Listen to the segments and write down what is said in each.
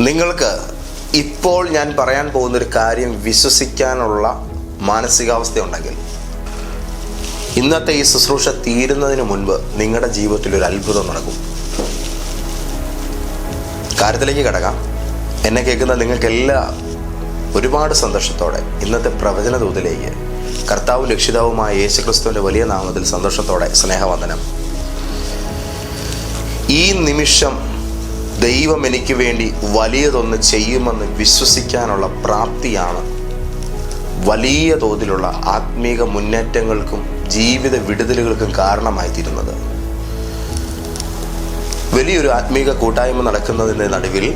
നിങ്ങൾക്ക് ഇപ്പോൾ ഞാൻ പറയാൻ പോകുന്നൊരു കാര്യം വിശ്വസിക്കാനുള്ള മാനസികാവസ്ഥ ഉണ്ടെങ്കിൽ ഇന്നത്തെ ഈ ശുശ്രൂഷ തീരുന്നതിന് മുൻപ് നിങ്ങളുടെ ജീവിതത്തിൽ ഒരു അത്ഭുതം നടക്കും. കാര്യത്തിലേക്ക് കിടക്കാം. എന്നെ കേൾക്കുന്ന നിങ്ങൾക്കെല്ലാ ഒരുപാട് സന്തോഷത്തോടെ ഇന്നത്തെ പ്രവചന ദൂതിലേക്ക് കർത്താവും രക്ഷിതാവുമായ യേശുക്രിസ്തുവിന്റെ വലിയ നാമത്തിൽ സന്തോഷത്തോടെ സ്നേഹവന്ദനം. ഈ നിമിഷം ദൈവം എനിക്ക് വേണ്ടി വലിയതൊന്ന് ചെയ്യുമെന്ന് വിശ്വസിക്കാനുള്ള പ്രാപ്തിയാണ് വലിയ തോതിലുള്ള ആത്മീക മുന്നേറ്റങ്ങൾക്കും ജീവിത വിടുതലുകൾക്കും കാരണമായി തീരുന്നത് വലിയൊരു ആത്മീക കൂട്ടായ്മ നടക്കുന്നതിന്റെ നടുവിൽ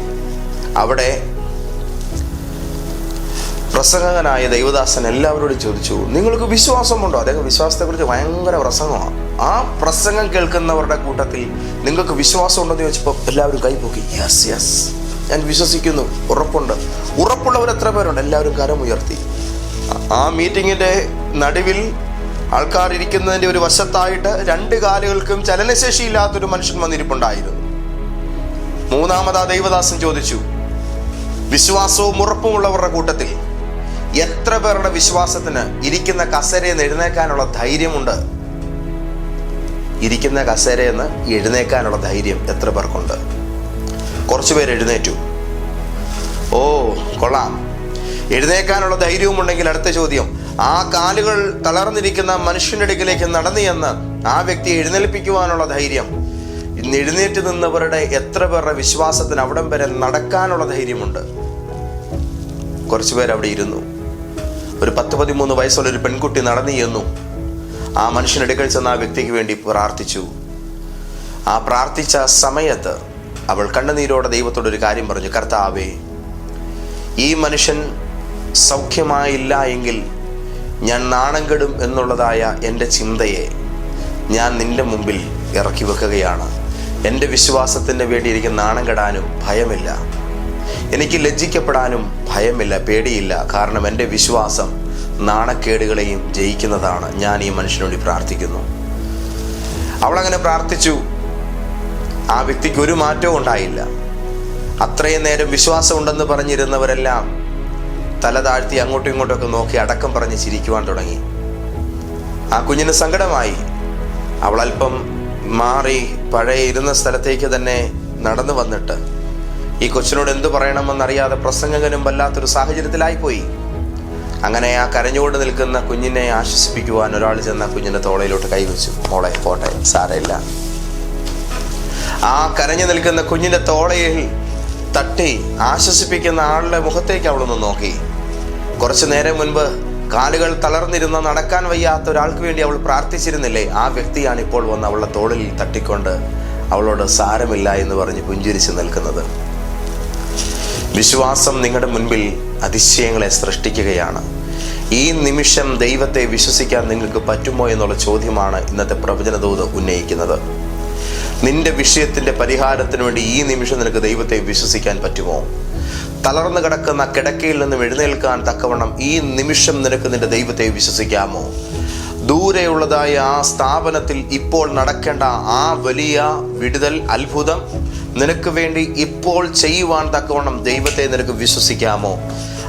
അവിടെ പ്രസംഗകനായ ദൈവദാസൻ എല്ലാവരോടും ചോദിച്ചു നിങ്ങൾക്ക് വിശ്വാസമുണ്ടോ? അദ്ദേഹം വിശ്വാസത്തെ കുറിച്ച് ഭയങ്കര പ്രസംഗമാണ്. ആ പ്രസംഗം കേൾക്കുന്നവരുടെ കൂട്ടത്തിൽ നിങ്ങൾക്ക് വിശ്വാസം ഉണ്ടെന്ന് ചോദിച്ചപ്പോൾ എല്ലാവരും കൈപൊക്കി യെസ് യെസ് ഞാൻ വിശ്വസിക്കുന്നു ഉറപ്പുണ്ട്. ഉറപ്പുള്ളവർ എത്ര പേരുണ്ട്? എല്ലാവരും കരമുയർത്തി. ആ മീറ്റിങ്ങിന്റെ നടുവിൽ ആൾക്കാർ ഇരിക്കുന്നതിന്റെ ഒരു വശത്തായിട്ട് രണ്ട് കാലുകൾക്കും ചലനശേഷിയില്ലാത്തൊരു മനുഷ്യൻ വന്നിരിപ്പുണ്ടായിരുന്നു. മൂന്നാമത് ആ ദൈവദാസൻ ചോദിച്ചു വിശ്വാസവും ഉറപ്പുമുള്ളവരുടെ കൂട്ടത്തിൽ എത്ര പേരുടെ വിശ്വാസത്തിന് ഇരിക്കുന്ന കസേരയെന്ന് എഴുന്നേക്കാനുള്ള ധൈര്യമുണ്ട്? ഇരിക്കുന്ന കസേരയെന്ന് എഴുന്നേക്കാനുള്ള ധൈര്യം എത്ര പേർക്കുണ്ട്? കുറച്ചു പേര് എഴുന്നേറ്റു. ഓ കൊള്ളാം. എഴുന്നേക്കാനുള്ള ധൈര്യവും ഉണ്ടെങ്കിൽ അടുത്ത ചോദ്യം ആ കാലുകൾ തളർന്നിരിക്കുന്ന മനുഷ്യന്റെ അടുക്കിലേക്ക് നടന്നു എന്ന് ആ വ്യക്തിയെ എഴുന്നേൽപ്പിക്കുവാനുള്ള ധൈര്യം. ഇന്ന് എഴുന്നേറ്റ് നിന്നവരുടെ എത്ര പേരുടെ വിശ്വാസത്തിന് അവിടം വരെ നടക്കാനുള്ള ധൈര്യമുണ്ട്? കുറച്ചുപേർ അവിടെ ഇരുന്നു. ഒരു പത്ത് പതിമൂന്ന് വയസ്സുള്ള ഒരു പെൺകുട്ടി നടന്നു എന്നും ആ മനുഷ്യനെടുക്കൽ ചെന്ന ആ വ്യക്തിക്ക് വേണ്ടി പ്രാർത്ഥിച്ചു. ആ പ്രാർത്ഥിച്ച സമയത്ത് അവൾ കണ്ണുനീരോടെ ദൈവത്തോട് ഒരു കാര്യം പറഞ്ഞു. കർത്താവേ ഈ മനുഷ്യൻ സൗഖ്യമായില്ല എങ്കിൽ ഞാൻ നാണം കെടും എന്നുള്ളതായ എന്റെ ചിന്തയെ ഞാൻ നിന്റെ മുമ്പിൽ ഇറക്കി വെക്കുകയാണ്. എന്റെ വിശ്വാസത്തിന് വേണ്ടി എനിക്ക് നാണം കെടാനും ഭയമില്ല. എനിക്ക് ലജ്ജിക്കപ്പെടാനും ഭയമില്ല പേടിയില്ല. കാരണം എന്റെ വിശ്വാസം നാണക്കേടുകളെയും ജയിക്കുന്നതാണ് ഞാൻ ഈ മനുഷ്യന് പ്രാർത്ഥിക്കുന്നു. അവളങ്ങനെ പ്രാർത്ഥിച്ചു. ആ വ്യക്തിക്ക് ഒരു മാറ്റവും ഉണ്ടായില്ല. അത്രയും നേരം വിശ്വാസം ഉണ്ടെന്ന് പറഞ്ഞിരുന്നവരെല്ലാം തല താഴ്ത്തി അങ്ങോട്ടും ഇങ്ങോട്ടൊക്കെ നോക്കി അടക്കം പറഞ്ഞ് ചിരിക്കുവാൻ തുടങ്ങി. ആ കുഞ്ഞിന് സങ്കടമായി. അവൾ അല്പം മാറി പഴയ ഇരുന്ന സ്ഥലത്തേക്ക് തന്നെ നടന്നു വന്നിട്ട് ഈ കൊച്ചിനോട് എന്തു പറയണമെന്നറിയാതെ പ്രസംഗകനും വല്ലാത്തൊരു സാഹചര്യത്തിലായിപ്പോയി. അങ്ങനെ ആ കരഞ്ഞുകൊണ്ട് നിൽക്കുന്ന കുഞ്ഞിനെ ആശ്വസിപ്പിക്കുവാൻ ഒരാൾ ചെന്ന കുഞ്ഞിന്റെ തോളയിലോട്ട് കൈവച്ചു. മോളെ പോട്ടെ സാരമില്ല. ആ കരഞ്ഞു നിൽക്കുന്ന കുഞ്ഞിന്റെ തോളയിൽ തട്ടി ആശ്വസിപ്പിക്കുന്ന ആളുടെ മുഖത്തേക്ക് അവളൊന്ന് നോക്കി. കുറച്ചു നേരം മുൻപ് കാലുകൾ തളർന്നിരുന്ന നടക്കാൻ വയ്യാത്ത ഒരാൾക്ക് വേണ്ടി അവൾ പ്രാർത്ഥിച്ചിരുന്നില്ലേ? ആ വ്യക്തിയാണ് ഇപ്പോൾ വന്ന് അവളുടെ തോളിൽ തട്ടിക്കൊണ്ട് അവളോട് സാരമില്ല എന്ന് പറഞ്ഞ് പുഞ്ചിരിച്ച് നിൽക്കുന്നത്. വിശ്വാസം നിങ്ങളുടെ മുൻപിൽ അതിശയങ്ങളെ സൃഷ്ടിക്കുകയാണ്. ഈ നിമിഷം ദൈവത്തെ വിശ്വസിക്കാൻ നിങ്ങൾക്ക് പറ്റുമോ എന്നുള്ള ചോദ്യമാണ് ഇന്നത്തെ പ്രവചനദൂത് ഉന്നയിക്കുന്നത്. നിന്റെ വിഷയത്തിന്റെ പരിഹാരത്തിന് വേണ്ടി ഈ നിമിഷം നിനക്ക് ദൈവത്തെ വിശ്വസിക്കാൻ പറ്റുമോ? തളർന്നു കിടക്കുന്ന കിടക്കയിൽ നിന്നും എഴുന്നേൽക്കാൻ തക്കവണ്ണം ഈ നിമിഷം നിനക്ക് നിന്റെ ദൈവത്തെ വിശ്വസിക്കാമോ? ദൂരെയുള്ളതായ ആ സ്ഥാപനത്തിൽ ഇപ്പോൾ നടക്കേണ്ട ആ വലിയ വിടുതൽ അത്ഭുതം നിനക്ക് വേണ്ടി ഇപ്പോൾ ചെയ്യുവാൻ തക്കവണ്ണം ദൈവത്തെ നിനക്ക് വിശ്വസിക്കാമോ?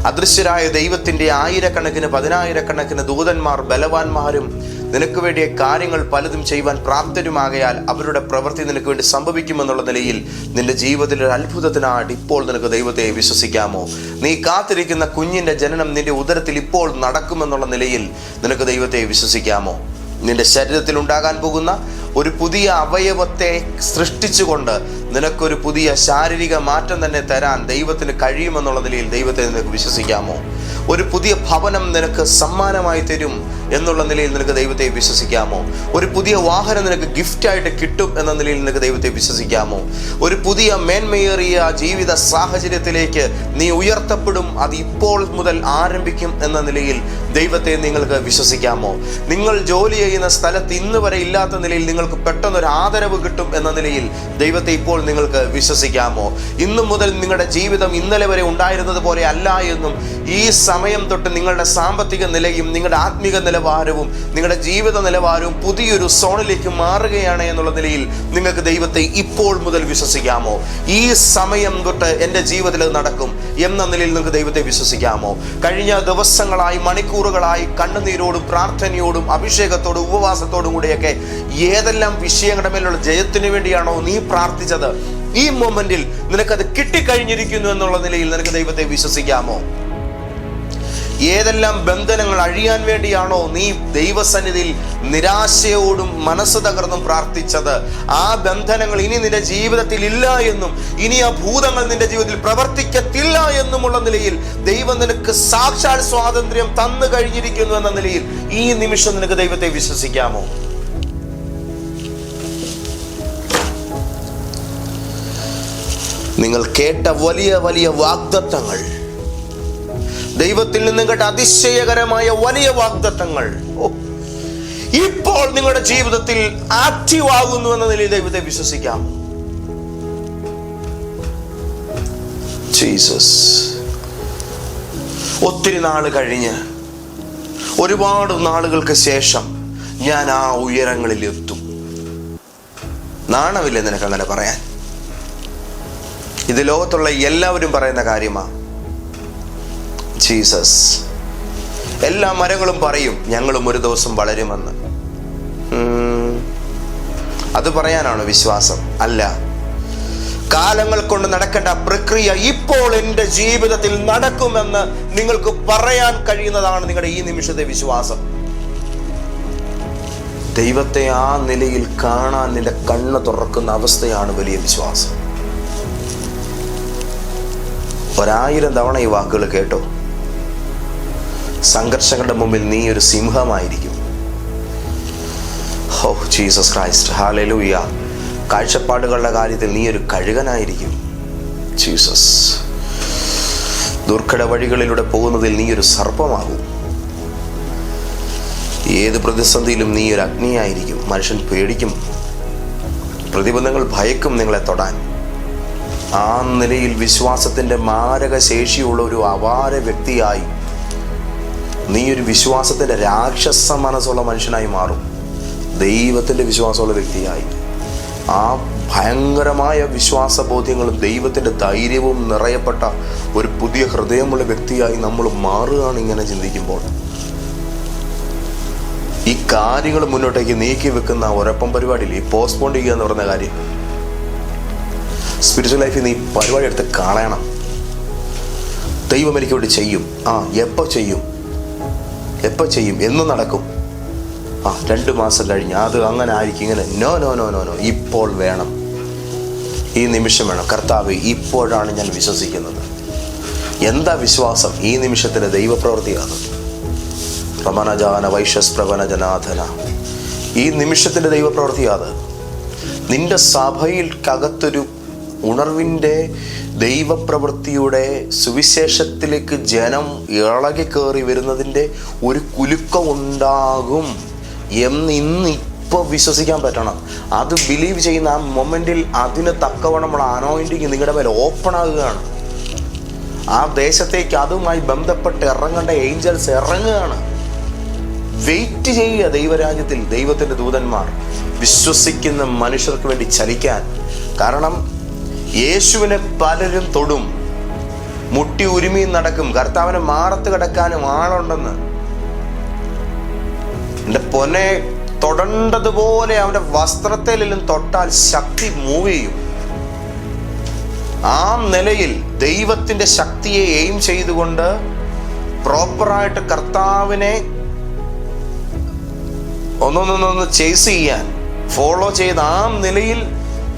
അദൃശ്യരായ ദൈവത്തിന്റെ ആയിരക്കണക്കിന് പതിനായിരക്കണക്കിന് ദൂതന്മാർ ബലവാന്മാരും നിനക്ക് വേണ്ടിയ കാര്യങ്ങൾ പലതും ചെയ്യുവാൻ പ്രാപ്തരുമാകയാൽ അവരുടെ പ്രവൃത്തി നിനക്ക് വേണ്ടി സംഭവിക്കുമെന്നുള്ള നിലയിൽ നിന്റെ ജീവിതത്തിൽ ഒരു അത്ഭുതത്തിനായിട്ട് ഇപ്പോൾ നിനക്ക് ദൈവത്തെ വിശ്വസിക്കാമോ? നീ കാത്തിരിക്കുന്ന കുഞ്ഞിന്റെ ജനനം നിന്റെ ഉദരത്തിൽ ഇപ്പോൾ നടക്കുമെന്നുള്ള നിലയിൽ നിനക്ക് ദൈവത്തെ വിശ്വസിക്കാമോ? നിന്റെ ശരീരത്തിൽ ഉണ്ടാകാൻ പോകുന്ന ഒരു പുതിയ അവയവത്തെ സൃഷ്ടിച്ചുകൊണ്ട് നിനക്കൊരു പുതിയ ശാരീരിക മാറ്റം തന്നെ തരാൻ ദൈവത്തിന് കഴിയുമെന്നുള്ള നിലയിൽ ദൈവത്തെ നിനക്ക് വിശ്വസിക്കാമോ? ഒരു പുതിയ ഭവനം നിനക്ക് സമ്മാനമായി തരും എന്നുള്ള നിലയിൽ നിനക്ക് ദൈവത്തെ വിശ്വസിക്കാമോ? ഒരു പുതിയ വാഹനം നിനക്ക് ഗിഫ്റ്റ് ആയിട്ട് കിട്ടും എന്ന നിലയിൽ നിനക്ക് ദൈവത്തെ വിശ്വസിക്കാമോ? ഒരു പുതിയ മേന്മയേറിയ ജീവിത സാഹചര്യത്തിലേക്ക് നീ ഉയർത്തപ്പെടും അത് ഇപ്പോൾ മുതൽ ആരംഭിക്കും എന്ന നിലയിൽ ദൈവത്തെ നിങ്ങൾക്ക് വിശ്വസിക്കാമോ? നിങ്ങൾ ജോലി ചെയ്യുന്ന സ്ഥലത്ത് ഇന്ന് വരെ ഇല്ലാത്ത നിലയിൽ നിങ്ങൾക്ക് പെട്ടെന്ന് ഒരു ആദരവ് കിട്ടും എന്ന നിലയിൽ ദൈവത്തെ ഇപ്പോൾ നിങ്ങൾക്ക് വിശ്വസിക്കാമോ? ഇന്നു മുതൽ നിങ്ങളുടെ ജീവിതം ഇന്നലെ വരെ ഉണ്ടായിരുന്നത് പോലെ അല്ല എന്നും ഈ സമയം തൊട്ട് നിങ്ങളുടെ സാമ്പത്തിക നിലയും നിങ്ങളുടെ ആത്മീക നില നിലവാരവും നിങ്ങളുടെ ജീവിത നിലവാരവും പുതിയൊരു സോണിലേക്ക് മാറുകയാണ് എന്നുള്ള നിലയിൽ നിങ്ങൾക്ക് ദൈവത്തെ ഇപ്പോൾ മുതൽ വിശ്വസിക്കാമോ? ഈ സമയം തൊട്ട് എന്റെ ജീവിതത്തിൽ നടക്കും എന്ന നിലയിൽ നിങ്ങൾക്ക് ദൈവത്തെ വിശ്വസിക്കാമോ? കഴിഞ്ഞ ദിവസങ്ങളായി മണിക്കൂറുകളായി കണ്ണുനീരോടും പ്രാർത്ഥനയോടും അഭിഷേകത്തോടും ഉപവാസത്തോടും കൂടിയൊക്കെ ഏതെല്ലാം വിഷയങ്ങളുടെ മേലുള്ള ജയത്തിനു വേണ്ടിയാണോ നീ പ്രാർത്ഥിച്ചത്? ഈ മൊമെന്റിൽ നിനക്കത് കിട്ടിക്കഴിഞ്ഞിരിക്കുന്നു എന്നുള്ള നിലയിൽ നിനക്ക് ദൈവത്തെ വിശ്വസിക്കാമോ? ഏതെല്ലാം ബന്ധനങ്ങൾ അഴിയാൻ വേണ്ടിയാണോ നീ ദൈവസന്നിധിയിൽ നിരാശയോടും മനസ്സ് തകർന്നും പ്രാർത്ഥിച്ചത്? ആ ബന്ധനങ്ങൾ ഇനി നിന്റെ ജീവിതത്തിൽ ഇല്ല എന്നും ഇനി ആ ഭൂതങ്ങൾ നിന്റെ ജീവിതത്തിൽ പ്രവർത്തിക്കത്തില്ല എന്നുമുള്ള നിലയിൽ ദൈവം നിനക്ക് സാക്ഷാൽ സ്വാതന്ത്ര്യം തന്നു കഴിഞ്ഞിരിക്കുന്നു എന്ന നിലയിൽ ഈ നിമിഷം നിനക്ക് ദൈവത്തെ വിശ്വസിക്കാമോ? നിങ്ങൾ കേട്ട വലിയ വലിയ വാഗ്ദത്തങ്ങൾ ദൈവത്തിൽ നിന്നും കേട്ട അതിശയകരമായ വലിയ വാഗ്ദത്തങ്ങൾ. ഇപ്പോൾ നിങ്ങളുടെ ജീവിതത്തിൽ ആക്റ്റീവ് ആകുന്നു എന്ന നിലയിൽ ദൈവത്തെ വിശ്വസിക്കാം. ജീസസ് ഒത്തിരി നാൾ കഴിഞ്ഞ് ഒരുപാട് നാളുകൾക്ക് ശേഷം ഞാൻ ആ ഉയരങ്ങളിൽ എത്തും. നാണമില്ല നിനക്ക് അങ്ങനെ പറയാൻ? ഇത് ലോകത്തുള്ള എല്ലാവരും പറയുന്ന കാര്യമാണ് ജീസസ് എല്ലാ മരങ്ങളും പറയും ഞങ്ങളും ഒരു ദിവസം വളരുമെന്ന്. അത് പറയാനാണ് വിശ്വാസം? അല്ല. കാലങ്ങൾ കൊണ്ട് നടക്കേണ്ട പ്രക്രിയ ഇപ്പോൾ എന്റെ ജീവിതത്തിൽ നടക്കുമെന്ന് നിങ്ങൾക്ക് പറയാൻ കഴിയുന്നതാണ് നിങ്ങളുടെ ഈ നിമിഷത്തെ വിശ്വാസം. ദൈവത്തെ ആ നിലയിൽ കാണാൻ നിന്റെ കണ്ണ് തുറക്കുന്ന അവസ്ഥയാണ് വലിയ വിശ്വാസം. ഒരായിരം തവണ ഈ വാക്കുകൾ കേട്ടോ. സംഘർഷങ്ങളുടെ മുമ്പിൽ നീ ഒരു സിംഹമായിരിക്കും. ഹോ ജീസസ് ക്രൈസ്റ്റ്. ഹാലലൂയ കാഴ്ചപ്പാടുകളുടെ കാര്യത്തിൽ നീ ഒരു കഴുകനായിരിക്കും. ജീസസ്. ദുർഘട വഴികളിലൂടെ പോകുന്നതിൽ നീ ഒരു സർപ്പമാകും. ഏത് പ്രതിസന്ധിയിലും നീ ഒരു അഗ്നിയായിരിക്കും. മനുഷ്യൻ പേടിക്കും. പ്രതിബന്ധങ്ങൾ ഭയക്കും നിങ്ങളെ തൊടാൻ. ആ നിലയിൽ വിശ്വാസത്തിന്റെ മാരക ശേഷിയുള്ള ഒരു അപാര വ്യക്തിയായി നീ ഒരു വിശ്വാസത്തിന്റെ രാക്ഷസ മനസ്സുള്ള മനുഷ്യനായി മാറും. ദൈവത്തിന്റെ വിശ്വാസമുള്ള വ്യക്തിയായി. ആ ഭയങ്കരമായ വിശ്വാസ ബോധ്യങ്ങളും ദൈവത്തിന്റെ ധൈര്യവും നിറയപ്പെട്ട ഒരു പുതിയ ഹൃദയമുള്ള വ്യക്തിയായി നമ്മൾ മാറുകയാണ് ഇങ്ങനെ ചിന്തിക്കുമ്പോൾ. ഈ കാര്യങ്ങൾ മുന്നോട്ടേക്ക് നീക്കി വെക്കുന്ന ഒരപ്പം പരിപാടിയിൽ ഈ പോസ്റ്റ്പോൺ ചെയ്യുക എന്ന് പറയുന്ന കാര്യം. സ്പിരിച്വൽ ലൈഫിൽ നീ പരിപാടി എടുത്ത് കളയണം. ദൈവം എനിക്ക് വേണ്ടി ചെയ്യും. ആ എപ്പോൾ ചെയ്യും? എപ്പോൾ ചെയ്യും? എന്നും നടക്കും. ആ രണ്ട് മാസം കഴിഞ്ഞ്. അത് അങ്ങനെ ആയിരിക്കും. ഇങ്ങനെ no no no no no. ഇപ്പോൾ വേണം. ഈ നിമിഷം വേണം. കർത്താവ് ഇപ്പോഴാണ് ഞാൻ വിശ്വസിക്കുന്നത്. എന്താ വിശ്വാസം? ഈ നിമിഷത്തിലെ ദൈവപ്രവൃത്തിയാണ്. പ്രമനജാന വൈശ്വസ് പ്രവനജനാഥന ഈ നിമിഷത്തിന്റെ ദൈവപ്രവൃത്തിയാണ്. നിന്റെ സഭയിൽ സഭയിൽക്കകത്തൊരു ഉണർവിന്റെ ദൈവപ്രവൃത്തിയുടെ സുവിശേഷത്തിലേക്ക് ജനം ഇളകി കയറി വരുന്നതിന്റെ ഒരു കുലുക്കം ഉണ്ടാകും എന്ന് ഇന്ന് ഇപ്പോൾ വിശ്വസിക്കാൻ പറ്റണം. അത് ബിലീവ് ചെയ്യുന്ന ആ മൊമെന്റിൽ അതിന് തക്കവണ്ണം നമ്മൾ അനോയിന്റിങ് നിങ്ങളുടെ മേൽ ഓപ്പൺ ആകുകയാണ്. ആ ദേശത്തേക്ക് അതുമായി ബന്ധപ്പെട്ട് ഇറങ്ങേണ്ട ഏഞ്ചൽസ് ഇറങ്ങുകയാണ്. വെയിറ്റ് ചെയ്യുക ദൈവരാജ്യത്തിൽ ദൈവത്തിന്റെ ദൂതന്മാർ. വിശ്വസിക്കുന്ന മനുഷ്യർക്ക് വേണ്ടി ചലിക്കാൻ. കാരണം യേശുവിനെ പലരും തൊടും. മുട്ടി ഉരുമിയും നടക്കും. കർത്താവിനെ മാറത്ത് കിടക്കാനും ആളുണ്ടെന്ന്. എന്റെ പൊന്നെ തൊടേണ്ടതുപോലെ അവന്റെ വസ്ത്രത്തിലെല്ലാം തൊട്ടാൽ ശക്തി മൂവ് ചെയ്യും. ആ നിലയിൽ ദൈവത്തിന്റെ ശക്തിയെ എയിം ചെയ്തുകൊണ്ട് പ്രോപ്പറായിട്ട് കർത്താവിനെ ഒന്നൊന്നൊന്നൊന്ന് ചേസ് ചെയ്യാൻ ഫോളോ ചെയ്ത് ആ നിലയിൽ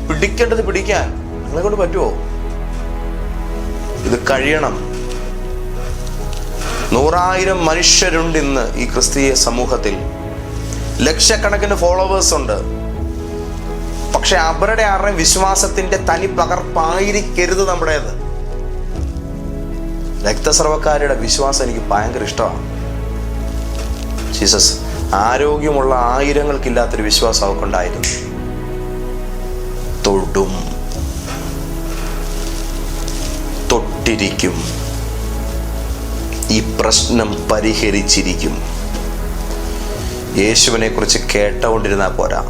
പിടിക്കേണ്ടത് പിടിക്കാൻ നിങ്ങളെ കൊണ്ട് പറ്റുമോ ഇത് കഴിയണം. നൂറായിരം മനുഷ്യരുണ്ട് ഇന്ന് ഈ ക്രിസ്തീയ സമൂഹത്തിൽ. ലക്ഷക്കണക്കിന് ഫോളോവേഴ്സ് ഉണ്ട്. പക്ഷെ അവരുടെ ആരുടെയും വിശ്വാസത്തിന്റെ തനി പകർപ്പായിരിക്കരുത് നമ്മുടേത്. രക്തസ്രവക്കാരുടെ വിശ്വാസം എനിക്ക് ഭയങ്കര ഇഷ്ടമാണ്. ജീസസ് ആരോഗ്യമുള്ള ആയിരങ്ങൾക്കില്ലാത്തൊരു വിശ്വാസം അവർക്കുണ്ടായിരുന്നു തൊടും. തൊട്ടിരിക്കും ഈ പ്രശ്നം പരിഹരിച്ചിരിക്കും. യേശുവിനെ കുറിച്ച് കേട്ടുകൊണ്ടിരുന്നാൽ പോരാ.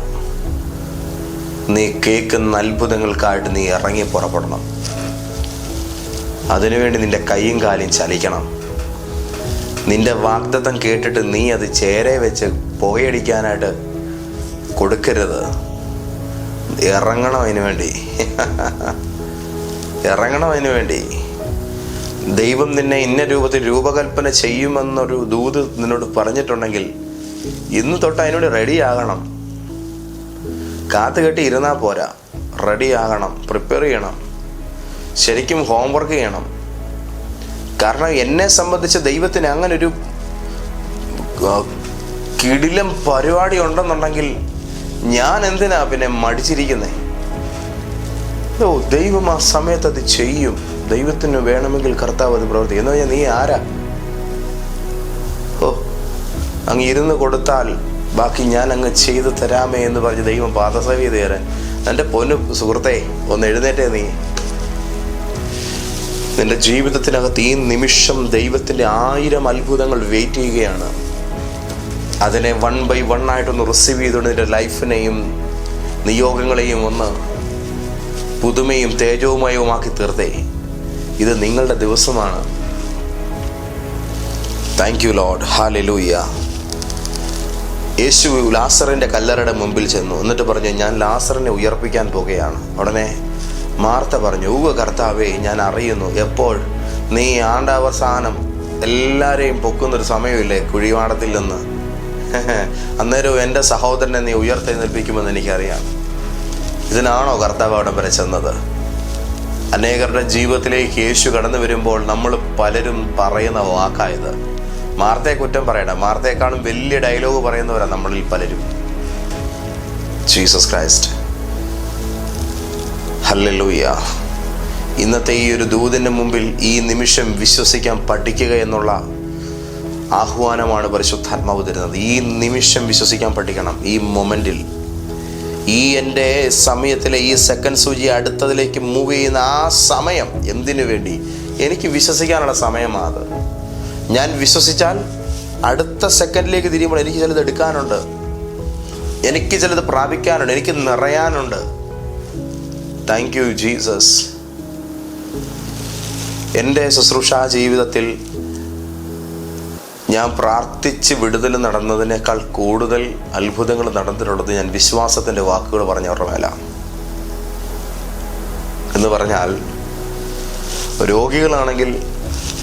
നീ കേൾക്കുന്ന അത്ഭുതങ്ങൾക്കായിട്ട് നീ ഇറങ്ങി പുറപ്പെടണം. അതിനുവേണ്ടി നിന്റെ കൈയും കാലും ചലിക്കണം. നിന്റെ വാഗ്ദത്തം കേട്ടിട്ട് നീ അത് ചേരെ വെച്ച് പുകയടിക്കാനായിട്ട് കൊടുക്കരുത്. ഇറങ്ങണം അതിനു വേണ്ടി ഇറങ്ങണം അതിനു വേണ്ടി ദൈവം നിന്നെ ഇന്ന രൂപത്തിൽ രൂപകൽപ്പന ചെയ്യുമെന്നൊരു ദൂത് നിന്നോട് പറഞ്ഞിട്ടുണ്ടെങ്കിൽ ഇന്ന് തൊട്ട് അതിനോട് റെഡി ആകണം. കാത്തുകെട്ടി ഇരുന്നാൽ പോരാ. റെഡി ആകണം പ്രിപ്പയർ ചെയ്യണം. ശരിക്കും ഹോംവർക്ക് ചെയ്യണം. കാരണം എന്നെ സംബന്ധിച്ച് ദൈവത്തിന് അങ്ങനൊരു കിടിലം പരിപാടി ഉണ്ടെന്നുണ്ടെങ്കിൽ ഞാൻ എന്തിനാ പിന്നെ മടിച്ചിരിക്കുന്നത് ഓ ദൈവം ആ സമയത്ത് അത് ചെയ്യും. ദൈവത്തിന് വേണമെങ്കിൽ കർത്താവ് അത് പ്രവർത്തിക്കും എന്ന് പറഞ്ഞാൽ നീ ആരാ? ഓ അങ്ങ് ഇരുന്ന് കൊടുത്താൽ ബാക്കി ഞാൻ അങ്ങ് ചെയ്തു തരാമേ എന്ന് പറഞ്ഞ് ദൈവം പാദസേവ എന്റെ പൊന്നു സുഹൃത്തെ ഒന്ന് എഴുന്നേറ്റേ നീ. നിന്റെ ജീവിതത്തിനകത്ത് ഈ നിമിഷം ദൈവത്തിന്റെ ആയിരം അത്ഭുതങ്ങൾ വെയിറ്റ് ചെയ്യുകയാണ്. അതിനെ വൺ ബൈ വൺ ആയിട്ടൊന്ന് റിസീവ് ചെയ്തുകൊണ്ട് നിന്റെ ലൈഫിനെയും നിയോഗങ്ങളെയും ഒന്ന് പുതുമയും തേജവുമയവുമാക്കി തീർത്തേ. ഇത് നിങ്ങളുടെ ദിവസമാണ്. Thank you Lord hallelujah Yesu ലാസറിന്റെ കല്ലറയുടെ മുമ്പിൽ ചെന്നു. എന്നിട്ട് പറഞ്ഞു ഞാൻ ലാസറിനെ ഉയർപ്പിക്കാൻ പോകുകയാണ്. ഉടനെ മാർത്ത പറഞ്ഞു ഊവ കർത്താവേ ഞാൻ അറിയുന്നു. എപ്പോൾ? നീ ആണ്ടാവസാനം എല്ലാവരെയും പൊക്കുന്നൊരു സമയമില്ലേ? കുഴിവാടത്തിൽ നിന്ന്. അന്നേരം എന്റെ സഹോദരനെ നീ ഉയർത്തെഴുന്നേൽപ്പിക്കുമെന്ന് എനിക്കറിയാം. ഇതിനാണോ കർത്താവ് അവിടെ വരെ ചെന്നത്? അനേകരുടെ ജീവിതത്തിലേക്ക് യേശു കടന്നു വരുമ്പോൾ നമ്മൾ പലരും പറയുന്ന വാക്കായത് മാർത്തയെ കുറ്റം പറയണ്ട. മാർത്തയെക്കാളും വലിയ ഡയലോഗ് പറയുന്നവരാ നമ്മളിൽ പലരും. ജീസസ് ക്രൈസ്റ്റ് ഹല്ലലൂയ ഇന്നത്തെ ഈ ഒരു ദൂതിന് മുമ്പിൽ ഈ നിമിഷം വിശ്വസിക്കാൻ പഠിക്കുക എന്നുള്ള ആഹ്വാനമാണ് പരിശുദ്ധാത്മാവ് തരുന്നത്. ഈ നിമിഷം വിശ്വസിക്കാൻ പഠിക്കണം. ഈ മൊമെന്റിൽ. ഈ എന്റെ സമയത്തിലെ ഈ സെക്കൻഡ് സൂചി അടുത്തതിലേക്ക് മൂവ് ചെയ്യുന്ന ആ സമയം എന്തിനു വേണ്ടി? എനിക്ക് വിശ്വസിക്കാനുള്ള സമയമാണ് ഞാൻ വിശ്വസിച്ചാൽ അടുത്ത സെക്കൻഡിലേക്ക് തിരിയുമ്പോൾ എനിക്ക് ചിലത് എടുക്കാനുണ്ട്. എനിക്ക് ചിലത് പ്രാപിക്കാനുണ്ട്. എനിക്ക് നിറയാനുണ്ട്. താങ്ക് യു ജീസസ് എന്റെ ശുശ്രൂഷാ ജീവിതത്തിൽ ഞാൻ പ്രാർത്ഥിച്ച് വിടുതൽ നടന്നതിനേക്കാൾ കൂടുതൽ അത്ഭുതങ്ങൾ നടന്നിട്ടുള്ളത് ഞാൻ വിശ്വാസത്തിന്റെ വാക്കുകൾ പറഞ്ഞവരുടെ മേല. എന്ന് പറഞ്ഞാൽ രോഗികളാണെങ്കിൽ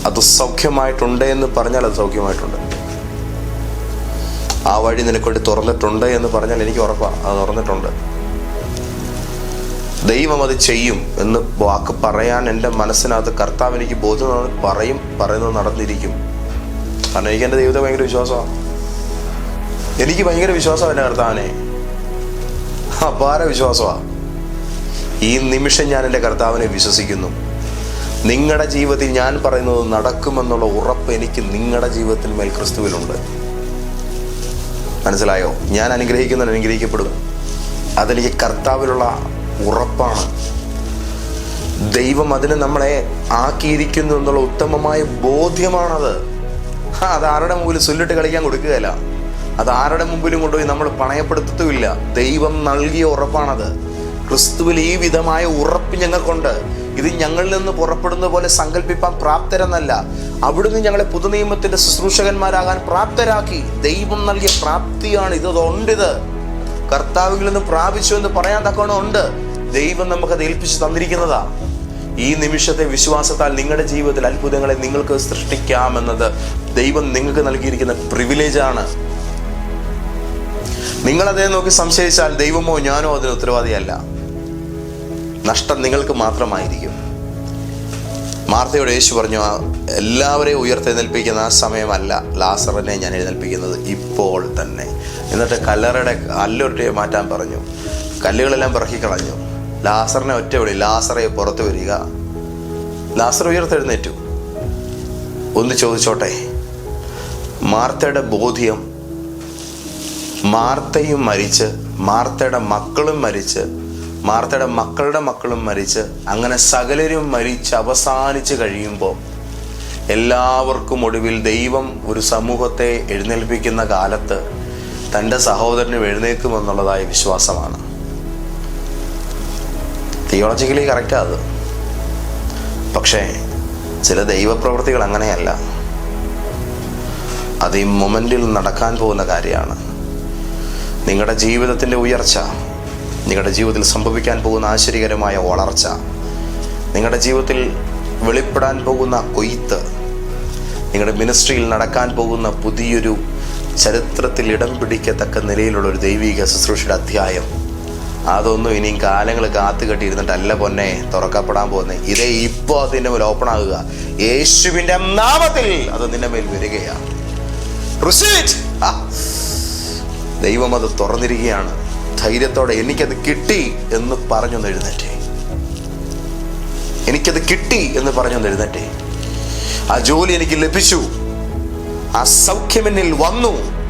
അത് സൗഖ്യമായിട്ടുണ്ട് എന്ന് പറഞ്ഞാൽ അത് സൗഖ്യമായിട്ടുണ്ട്. ആ വഴി നിനക്കൊണ്ട് തുറന്നിട്ടുണ്ട് എന്ന് പറഞ്ഞാൽ എനിക്ക് ഉറപ്പാണ് അത് തുറന്നിട്ടുണ്ട്. ദൈവം അത് ചെയ്യും എന്ന് വാക്ക് പറയാൻ എന്റെ മനസ്സിനകത്ത് കർത്താവ് എനിക്ക് ബോധ്യം പറയും പറയുന്നത് നടന്നിരിക്കും. കാരണം എനിക്ക് എന്റെ ദൈവത്തെ ഭയങ്കര വിശ്വാസമാണ്. എനിക്ക് ഭയങ്കര വിശ്വാസമാണ് എന്റെ കർത്താവിനെ. അപാര വിശ്വാസമാണ്. ഈ നിമിഷം ഞാൻ എന്റെ കർത്താവിനെ വിശ്വസിക്കുന്നു. നിങ്ങളുടെ ജീവിതത്തിൽ ഞാൻ പറയുന്നത് നടക്കുമെന്നുള്ള ഉറപ്പ് എനിക്ക് നിങ്ങളുടെ ജീവിതത്തിൽ മേൽ ക്രിസ്തുവിലുണ്ട്. മനസ്സിലായോ? ഞാൻ അനുഗ്രഹിക്കുന്നവൻ അനുഗ്രഹിക്കപ്പെടും. അതെനിക്ക് കർത്താവിലുള്ള ഉറപ്പാണ്. ദൈവം അതിന് നമ്മളെ ആക്കിയിരിക്കുന്നു എന്നുള്ള ഉത്തമമായ ബോധ്യമാണത്. അത് ആരുടെ മുമ്പിൽ സുല്ലിട്ട് കളിക്കാൻ കൊടുക്കുകയല്ല. അത് ആരുടെ മുമ്പിലും കൊണ്ടുപോയി നമ്മൾ പണയപ്പെടുത്തത്തുമില്ല. ദൈവം നൽകിയ ഉറപ്പാണത്. ക്രിസ്തുവിൽ ഈ വിധമായ ഉറപ്പ് ഞങ്ങൾക്കുണ്ട്. ഇത് ഞങ്ങളിൽ നിന്ന് പുറപ്പെടുന്ന പോലെ സങ്കല്പിപ്പാൻ പ്രാപ്തരെന്നല്ല. അവിടുന്ന് ഞങ്ങളെ പുതുനിയമത്തിന്റെ ശുശ്രൂഷകന്മാരാകാൻ പ്രാപ്തരാക്കി ദൈവം നൽകിയ പ്രാപ്തിയാണ് ഇത്. ഉണ്ടിത് കർത്താവിൽ നിന്ന് പ്രാപിച്ചു എന്ന് പറയാൻ തക്കവണ്ണം ഉണ്ട് ദൈവം നമുക്കത് ഏൽപ്പിച്ചു തന്നിരിക്കുന്നതാ. ഈ നിമിഷത്തെ വിശ്വാസത്താൽ നിങ്ങളുടെ ജീവിതത്തിൽ അത്ഭുതങ്ങളെ നിങ്ങൾക്ക് സൃഷ്ടിക്കാമെന്നത് ദൈവം നിങ്ങൾക്ക് നൽകിയിരിക്കുന്ന പ്രിവിലേജാണ് നിങ്ങളതേ നോക്കി സംശയിച്ചാൽ ദൈവമോ ഞാനോ അതിന് ഉത്തരവാദിയല്ല. നഷ്ടം നിങ്ങൾക്ക് മാത്രമായിരിക്കും. മാർത്തയോട് യേശു പറഞ്ഞു "ആ എല്ലാവരെയും ഉയർത്തെഴുന്നേൽപ്പിക്കുന്ന ആ സമയമല്ല ലാസറിനെ ഞാൻ എഴുന്നേൽപ്പിക്കുന്നത് ഇപ്പോൾ തന്നെ. എന്നിട്ട് കല്ലറയുടെ കല്ലൊറ്റ മാറ്റാൻ പറഞ്ഞു. കല്ലുകളെല്ലാം പിറക്കിക്കളഞ്ഞു ലാസറിനെ ഒറ്റ വിളി ലാസറെ പുറത്തു വരിക. ലാസർ ഉയർത്തെഴുന്നേറ്റു. ഒന്ന് ചോദിച്ചോട്ടെ മാർത്തയുടെ ബോധ്യം മാർത്തയും മരിച്ച് മാർത്തയുടെ മക്കളും മരിച്ച് മാർത്തയുടെ മക്കളുടെ മക്കളും മരിച്ച് അങ്ങനെ സകലരും മരിച്ച് അവസാനിച്ച് കഴിയുമ്പോൾ എല്ലാവർക്കും ഒടുവിൽ ദൈവം ഒരു സമൂഹത്തെ എഴുന്നേൽപ്പിക്കുന്ന കാലത്ത് തന്റെ സഹോദരന് എഴുന്നേക്കുമെന്നുള്ളതായ വിശ്വാസമാണ്. തിയോളജിക്കലി കറക്റ്റാ അത്. പക്ഷേ ചില ദൈവപ്രവൃത്തികൾ അങ്ങനെയല്ല. അത് ഈ മൊമെന്റിൽ നടക്കാൻ പോകുന്ന കാര്യമാണ്. നിങ്ങളുടെ ജീവിതത്തിന്റെ ഉയർച്ച നിങ്ങളുടെ ജീവിതത്തിൽ സംഭവിക്കാൻ പോകുന്ന ആശ്ചര്യകരമായ വളർച്ച നിങ്ങളുടെ ജീവിതത്തിൽ വെളിപ്പെടാൻ പോകുന്ന കൊയ്ത്ത് നിങ്ങളുടെ മിനിസ്ട്രിയിൽ നടക്കാൻ പോകുന്ന പുതിയൊരു ചരിത്രത്തിൽ ഇടം പിടിക്കത്തക്ക നിലയിലുള്ള ഒരു ദൈവിക ശുശ്രൂഷയുടെ അധ്യായം. അതൊന്നും ഇനിയും കാലങ്ങൾ കാത്തു കെട്ടിയിരുന്നിട്ടല്ല പൊന്നെ തുറക്കപ്പെടാൻ പോകുന്നത്. ഇതേ ഇപ്പോൾ അതിന്റെ മേൽ ഓപ്പൺ ആകുക. യേശുവിന്റെ നാമത്തിൽ അത് നിന്റെ മേൽ വരികയാണ്. ദൈവം അത് തുറന്നിരിക്കുകയാണ്. ധൈര്യത്തോടെ എനിക്കത് കിട്ടി എന്ന് പറഞ്ഞൊന്ന് എഴുന്നേറ്റേ. എനിക്കത് കിട്ടി എന്ന് പറഞ്ഞൊന്ന് എഴുന്നേറ്റേ. ആ ജോലി എനിക്ക് ലഭിച്ചു. ആ സൗഖ്യം എന്നിൽ വന്നു.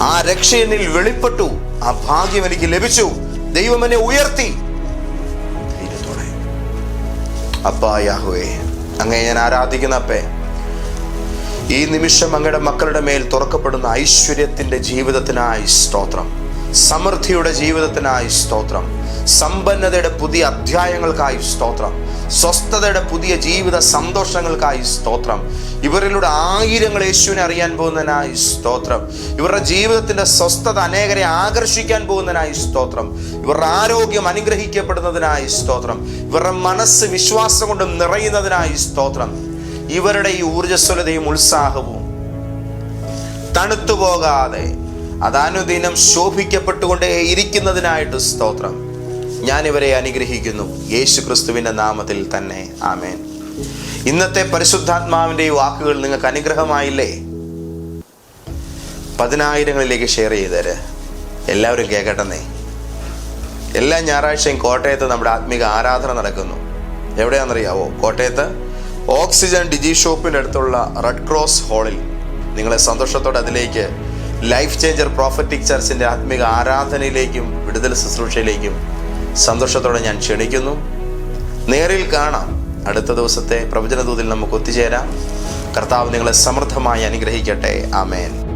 ആ രക്ഷ എന്നിൽ വെളിപ്പെട്ടു. ആ ഭാഗ്യം എനിക്ക് ലഭിച്ചു. ദൈവം എന്നെ ഉയർത്തി. ധൈര്യത്തോടെ. അപ്പാ യാഹുവേ അങ്ങനെ ഞാൻ ആരാധിക്കുന്ന അപ്പേ ഈ നിമിഷം അങ്ങയുടെ മക്കളുടെ മേൽ തുറക്കപ്പെടുന്ന ഐശ്വര്യത്തിന്റെ ജീവിതത്തിനായി സ്തോത്രം. സമൃദ്ധിയുടെ ജീവിതത്തിനായി സ്തോത്രം. സമ്പന്നതയുടെ പുതിയ അധ്യായങ്ങൾക്കായി സ്തോത്രം. സ്വസ്ഥതയുടെ പുതിയ ജീവിത സന്തോഷങ്ങൾക്കായി സ്തോത്രം. ഇവരിലൂടെ ആയിരങ്ങൾ യേശുവിനെ അറിയാൻ പോകുന്നതിനായി സ്തോത്രം. ഇവരുടെ ജീവിതത്തിന്റെ സ്വസ്ഥത അനേകരെ ആകർഷിക്കാൻ പോകുന്നതിനായി സ്തോത്രം. ഇവരുടെ ആരോഗ്യം അനുഗ്രഹിക്കപ്പെടുന്നതിനായി സ്തോത്രം. ഇവരുടെ മനസ്സ് വിശ്വാസം കൊണ്ട് നിറയുന്നതിനായി സ്തോത്രം. ഇവരുടെ ഈ ഊർജസ്വലതയും ഉത്സാഹവും തണുത്തു പോകാതെ അതാനുദിനം ശോഭിക്കപ്പെട്ടുകൊണ്ടേ ഇരിക്കുന്നതിനായിട്ട് സ്തോത്രം. ഞാൻ ഇവരെ അനുഗ്രഹിക്കുന്നു. യേശു ക്രിസ്തുവിന്റെ നാമത്തിൽ തന്നെ. ആമേൻ. ഇന്നത്തെ പരിശുദ്ധാത്മാവിന്റെ ഈ വാക്കുകൾ നിങ്ങൾക്ക് അനുഗ്രഹമായില്ലേ? പതിനായിരങ്ങളിലേക്ക് ഷെയർ ചെയ്തേര്. എല്ലാവരും കേൾക്കട്ടെന്നേ. എല്ലാ ഞായറാഴ്ചയും കോട്ടയത്ത് നമ്മുടെ ആത്മീക ആരാധന നടക്കുന്നു. എവിടെയാണെന്നറിയാവോ? കോട്ടയത്ത് ഓക്സിജൻ ഡിജി ഷോപ്പിന്റെ അടുത്തുള്ള റെഡ് ക്രോസ് ഹാളിൽ നിങ്ങളെ സന്തോഷത്തോടെ അതിലേക്ക് ലൈഫ് ചേഞ്ചർ പ്രോഫറ്റിക് ചർച്ചിന്റെ ആത്മീക ആരാധനയിലേക്കും വിടുതൽ ശുശ്രൂഷയിലേക്കും സന്തോഷത്തോടെ ഞാൻ ക്ഷണിക്കുന്നു. നേരിൽ കാണാം. അടുത്ത ദിവസത്തെ പ്രവചന ദൂതിൽ നമുക്ക് ഒത്തുചേരാം. കർത്താവ് നിങ്ങളെ സമൃദ്ധമായി അനുഗ്രഹിക്കട്ടെ. ആമേൻ.